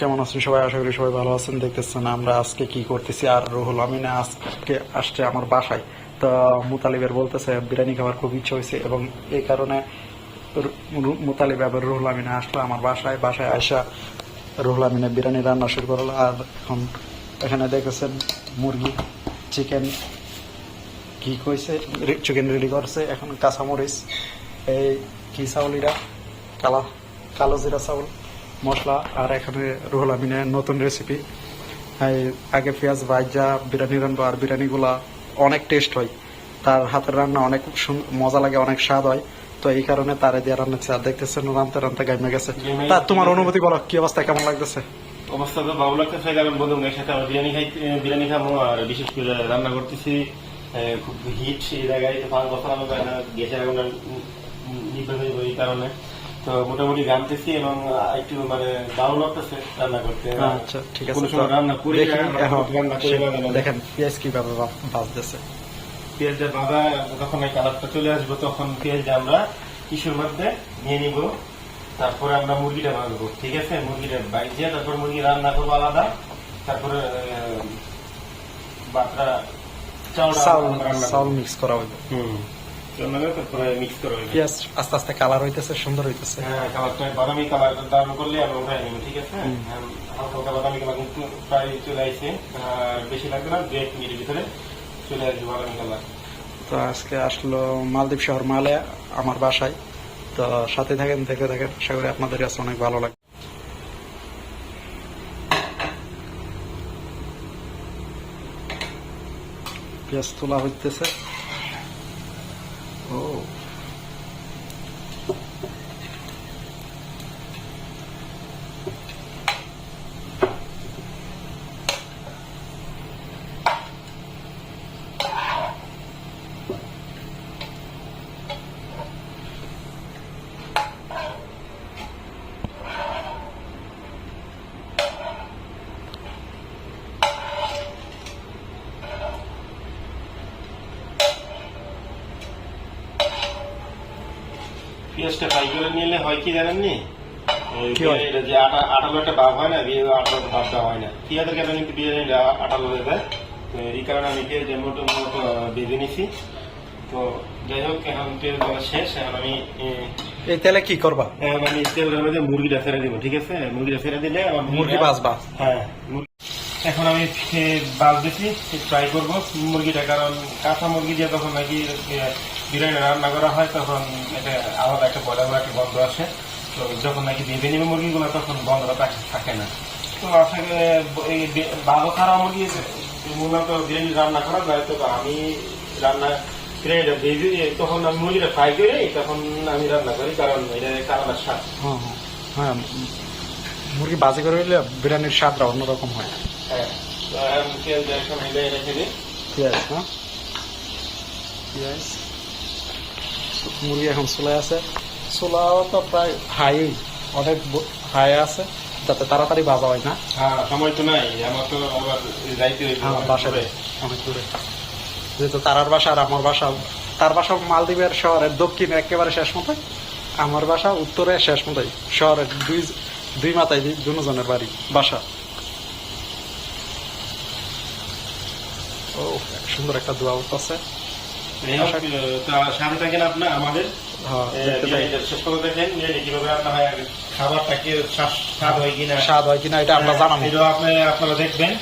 কেমন আছেন সবাই? আশা করি সবাই ভালো আছেন। দেখতেছেন আমরা আজকে কি করতেছি? আর রুহুল আমিনা আজকে আসছে আমার বাসায়। তো মুতালিবের বলতেছে, বিরিয়ানি খাওয়ার খুব ইচ্ছা হয়েছে। এবং এই কারণে মুতালিব এবার রুহুল আমিনা আসলো আমার বাসায়। বাসায় আসা রুহুল আমিনা বিরিয়ানি রান্না শুরু করল। আর এখন এখানে দেখেছেন মুরগি, চিকেন কি কইছে? চিকেন রেডি করছে। এখন কাঁচামরিচ, এই কি চাউল এটা? কালা, কালো জিরা চাউল। মশলা আর এখানে রুহুল আমিনের নতুন রেসিপি আগে পেঁয়াজ ভাজা বিরিয়ানি রান্না আর বিরিয়ানিগুলা অনেক টেস্ট হয়। তার হাতের রান্না অনেক মজা লাগে অনেক স্বাদ হয়। তো এই কারণে তারে দিয়ে রান্না আর দেখতেছেন রান্তে রান্তে গাইমে গেছে। তা তোমার অনুভূতি বলো কি অবস্থা কেমন লাগতেছে? অবস্থা তো ভালো লাগতেছে কারণ বন্ধুদের সাথে আমরা বিরিয়ানি খাই বিরিয়ানি খাব। আর বিশেষ করে রান্না করতেছি খুব হিট এই জায়গায় তো পাঁচ বছর আমি পাই না গ্যাসের নিভে যাইব এই কারণে। তো মোটামুটি গানতেছি এবং একটু মানে ভালো লাগতেছে রান্না করতে। আচ্ছা ঠিক আছে। রান্না করি রান্না দেখেন পেঁয়াজ কীভাবে বা- ভাজতেছে। পেঁয়াজটা বাঁধা যখন এই কালারটা চলে আসব তখন পেঁয়াজটা আমরা ইস্যুর মধ্যে নিয়ে নিব তারপরে আমরা মুরগিটা ভাজবো ঠিক আছে? মুরগিটা বাইজিয়ে তারপর মুরগি রান্না করব আলাদা তারপরে বাটা চাউল চাউল মিক্স করা হইবে হুম। পেঁয়াজ আস্তে আস্তে কালার হইতেছে সুন্দর হইতেছে। হ্যাঁ কালারটা বাদামি কালার দাম করলে আমরা উঠাই নেব ঠিক আছে? হ্যাঁ, হালকা হালকা বাদামি কালার কিন্তু প্রায় চলে আসছে। বেশি লাগবে না দু এক মিনিটের ভিতরে চলে আসবে বাদামি কালার তো আজকে আসলো মালদ্বীপ শহর মালে আমার বাসায়। তো সাথে থাকেন দেখে থাকেন। আশা করি আপনাদের কাছে অনেক ভালো লাগে পেঁয়াজ তোলা হইতেছে। ও পেঁয়াজটা ফ্রাই করে নিলে হয় কি জানেননি? এই কি হয়? এটা যে আটা আটালো একটা ভাব হয় না আটালো ভাব হয় না। পেঁয়াজের কারণে কিন্তু বিরিয়ানিটা আটালো হয়ে যায় এই কারণে আমি পেঁয়াজ মোটো মোটো ভেজে নিছি। তো যাই হোক এখন দেওয়া শেষ। এখন আমি এ, এই তেলে কি করবা? তেলের মধ্যে মুরগিটা ফেলে দিব ঠিক আছে? মুরগিটা ফেলে দিলে মুরগি বাজবা হ্যাঁ এখন আমি বাস দিছি ট্রাই করব। মুরগিটা, কারণ কাঁচা মুরগি দিয়ে তখন নাকি বিরিয়ানি রান্না করা হয়, তখন এটা আলাদা একটা বড় একটা গন্ধ আসে। তো যখন নাকি ভেজে নেবে মুরগিগুলো, তখন গন্ধটা থাকে- না। তো আশা করি ভালো খারাপ মুরগি মূলত বিরিয়ানি রান্না করা যায়। তো আমি রান্না বিরিয়ানিটা ভেজে, তখন আমি মুরগিটা ফ্রাই করে, তখন আমি রান্না করি, কারণ এটা আলাদা স্বাদ। হ্যাঁ মুরগি বাজে করে বিরিয়ানির স্বাদটা অন্যরকম হয়। হ্যাঁ এখন এটা রেখে দিই। পেঁয়াজ হ্যাঁ পেঁয়াজ মুরগি এখন চুলায় আছে। চুলাও তো প্রায় হাই অনেক হাই আছে যাতে তাড়াতাড়ি বাজা হয় না। হ্যাঁ সময় তো নাই আমার তো আবার যাইতে হ্যাঁ বাসায় অনেক দূরে। যেহেতু তারার বাসা আর আমার বাসা তার বাসা মালদ্বীপের শহরের দক্ষিণে একেবারে শেষ মতোই। আমার বাসা উত্তরে শেষ মতোই শহরের দুই দুই মাথায় দুজনের বাড়ি বাসা। ও সুন্দর একটা দোয়া আছে। যাই হোক, থাকেন আপনার আমাদের। হ্যাঁ হয় স্বাদ- স্বাদ হয় কিনা। স্বাদ হয় কিনা এটা আমরা জানাব। আপনারা দেখবেন।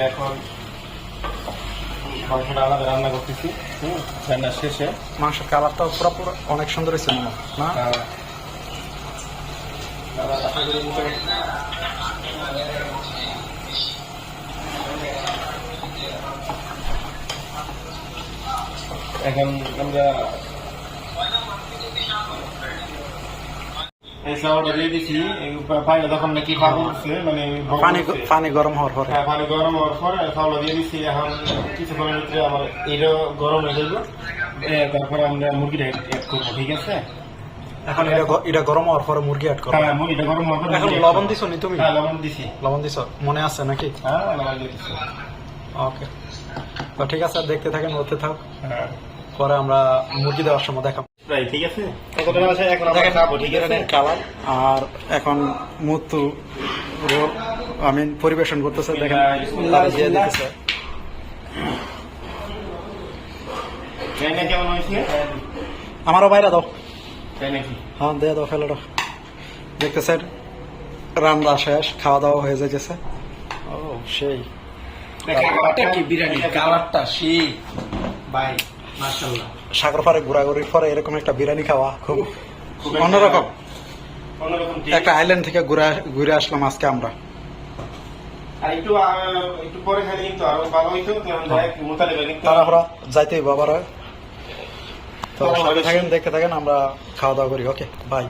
এখন মাংসটা আলাদা রান্না করতেছি হুম, রান্না শেষে। মাংসের কালারটা পুরো অনেক সুন্দর হয়েছে মনে হয়, না আহ, আবার আশা করি মোটামুটি এখন আমরা এই চাউলটা দিয়ে দিছি পানি তখন নাকি পানি উঠছে মানে পানি পানি গরম হওয়ার পরে। হ্যাঁ পানি গরম হওয়ার পরে চাউলটা দিয়ে দিছি এখন কিছুক্ষণের ভিতরে আমার এটা গরম হয়ে যাবে। তারপরে আমরা মুরগিটা অ্যাড করব ঠিক আছে? এখন এটা এটা গরম হওয়ার পরে মুরগি অ্যাড হ্যাঁ মুরগিটা গরম হওয়ার পরে এখন লবণ। দিছো নি তুমি? হ্যাঁ লবণ দিছি। লবণ দিছো? মনে আছে নাকি? হ্যাঁ লবণ দিছি। ওকে। তো ঠিক আছে দেখতে থাকেন ওতে থাক। হ্যাঁ। পরে আমরা মুরগি দেওয়ার সময় দেখাম ঠিক আছে? কালার। আর এখন মুতু আমি পরিবেশন করতেছে দেখেন আমারও বাইরে দাও। হ্যাঁ দিয়ে দাও ফেলে দাও। দেখতেছেন রান্না শেষ খাওয়া দাওয়া হয়ে যাইতেছে। ও সেই। কালারটা কি বিরিয়ানি কালারটা সেই। বাই সাগর পাড়ে ঘোরাঘুরির পরে এরকম একটা বিরিয়ানি খাওয়া খুব অন্যরকম। একটা আইল্যান্ড থেকে ঘুরে ঘুরে আসলাম আজকে আমরা। বাবারা তো থাকেন দেখতে থাকেন আমরা খাওয়া দাওয়া করি। Okay bye